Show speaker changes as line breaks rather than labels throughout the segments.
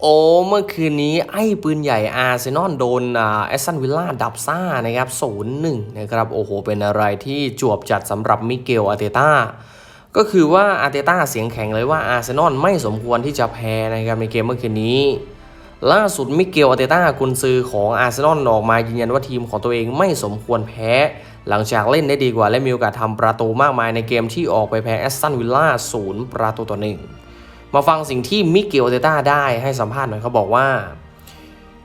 โอ้เมื่อคืนนี้ไอ้ปืนใหญ่อาร์เซนอลโดนแอสตันวิลล่าดับซ่านะครับศูนย์หนึ่งนะครับโอ้โห เป็นอะไรที่จวบจัดสำหรับมิเกลอาร์เตต้าก็คือว่าอาร์เตต้าเสียงแข็งเลยว่าอาร์เซนอลไม่สมควรที่จะแพ้นะครับในเกมเมื่อคืนนี้ ล่าสุดมิเกลอาร์เตต้ากุนซือของอาร์เซนอลออกมายืนยันว่าทีมของตัวเองไม่สมควรแพ้ หลังจากเล่นได้ดีกว่าและมีโอกาสทำประตูมากมายในเกมที่ออกไปแพ้แอสตันวิลล่าศูนย์ประตูต่อหนึ่ง มาฟังสิ่งที่มิเกลอาร์เตต้าได้ให้สัมภาษณ์หน่อยเขาบอกว่า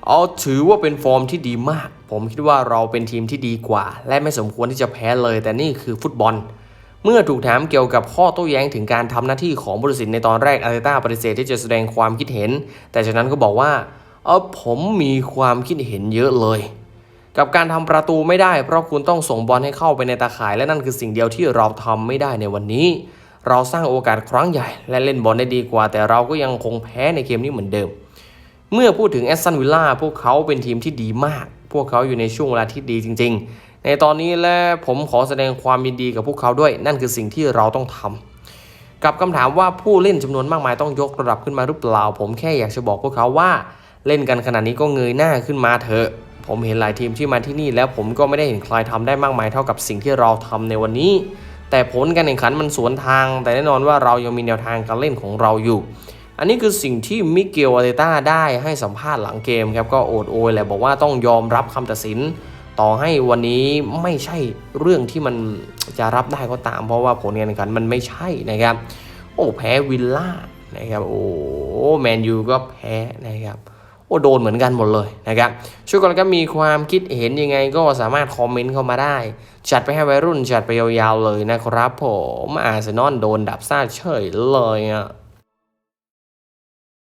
เอาถือว่าเป็นฟอร์มที่ดีมาก ผมคิดว่าเราเป็นทีมที่ดีกว่า และไม่สมควรที่จะแพ้เลย แต่นี่คือฟุตบอล เมื่อถูกถามเกี่ยวกับข้อโต้แย้งถึงการทำหน้าที่ของบริสิทในตอนแรกอาร์เตต้าปฏิเสธที่จะแสดงความคิดเห็น แต่จากนั้นก็บอกว่าเออผมมีความคิดเห็นเยอะเลย กับการทำประตูไม่ได้ เพราะคุณต้องส่งบอลให้เข้าไปในตาข่ายและนั่นคือสิ่งเดียวที่เราทำไม่ได้ในวันนี้ เราสร้างโอกาสครั้งใหญ่ และเล่นบอลได้ดีกว่า แต่เราก็ยังคงแพ้ในเกมนี้เหมือนเดิม เมื่อพูดถึงแอสตันวิลล่าพวกเขาเป็นทีมที่ดีมาก พวกเขาอยู่ในช่วงเวลาที่ดีจริง ๆ ในตอนนี้และผมขอแสดงความยินดีกับพวกเขาด้วย นั่นคือสิ่งที่เราต้องทำกับคำถามว่าผู้เล่นจำนวนมากมายต้องยกระดับขึ้นมาหรือเปล่า ผมแค่อยากจะบอกพวกเขาว่าเล่นกันขนาดนี้ก็เงยหน้าขึ้นมาเถอะ ผมเห็นหลายทีมที่มาที่นี่แล้วผมก็ไม่ได้เห็นใครทำได้มากมายเท่ากับสิ่งที่เราทำในวันนี้ แต่ผลการแข่งขันมันสวนทาง แต่แน่นอนว่าเรายังมีแนวทางการเล่นของเราอยู่ อันนี้คือสิ่งที่มิเกลอาเตต้าได้ให้สัมภาษณ์หลังเกมครับก็โอดโอยแหละบอกว่าต้องยอมรับคำตัดสิน ต่อให้วันนี้ไม่ใช่เรื่องที่มันจะรับได้ก็ตาม เพราะว่าผลการแข่งขันมันไม่ใช่นะครับ โอ้แพ้วิลล่านะครับโอ้แมนยูก็แพ้นะครับ โอ้โดนเหมือนกันหมดเลยนะครับช่วยกันก็มีความคิดเห็นยังไงก็สามารถคอมเมนต์เข้ามาได้ จัดไปให้วัยรุ่นจัดไปยาวๆเลยนะครับผมอาร์เซนอลโดนดับซ่าเฉยเลยอะ